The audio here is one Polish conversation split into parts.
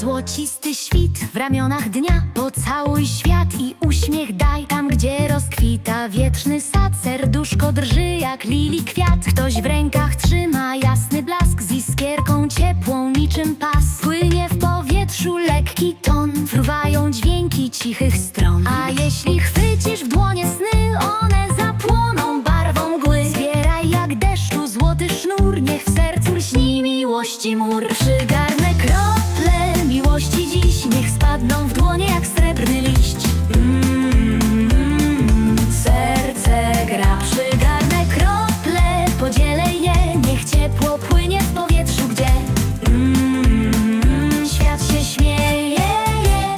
Złocisty świt w ramionach dnia Pocałuj świat i uśmiech daj Tam, gdzie rozkwita. Wietrzny sad Serduszko drży jak lili kwiat. Ktoś w rękach trzyma jasny blask Z iskierką ciepłą niczym pas. Płynie w powietrzu lekki ton Fruwają dźwięki cichych stron. A jeśli chwycisz w dłonie sny One zapłoną barwą mgły. Zbieraj jak deszczu złoty sznur Niech w sercu lśni miłości mur. Dziś W dłonie jak srebrny liść. Mm, Serce gra. Przygarnę krople, podzielę je. Niech ciepło płynie w powietrzu, gdzie? Mm, Świat się śmieje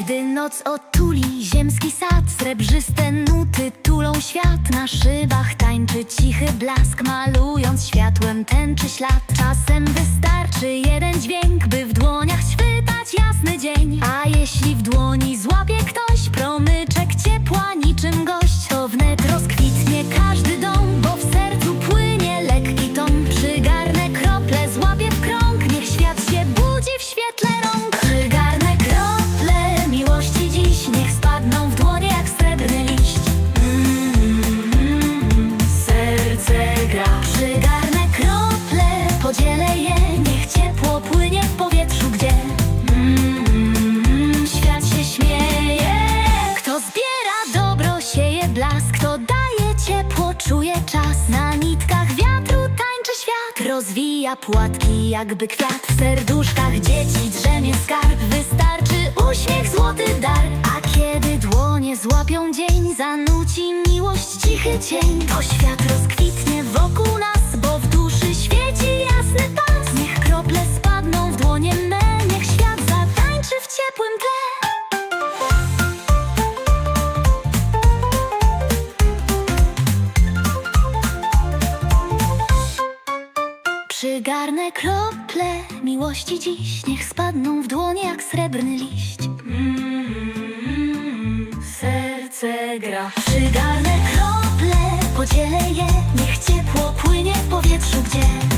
Gdy noc otuli ziemski sad. Srebrzyste nuty tulą świat. Na szybach tańczy cichy blask Malując światłem tęczy ślad. Czasem wystarczy jeden dźwięk By w czuje czas Na nitkach wiatru tańczy świat. Rozwija płatki jakby kwiat. W serduszkach dzieci drzemie skarb. Wystarczy uśmiech, złoty dar. A kiedy dłonie złapią dzień Zanuci miłość, cichy cień. To świat rozkwitnie Przygarnę krople miłości dziś. Niech spadną w dłonie jak srebrny liść. Serce gra. Przygarnę krople, podzielę je Niech ciepło płynie w powietrzu, gdzie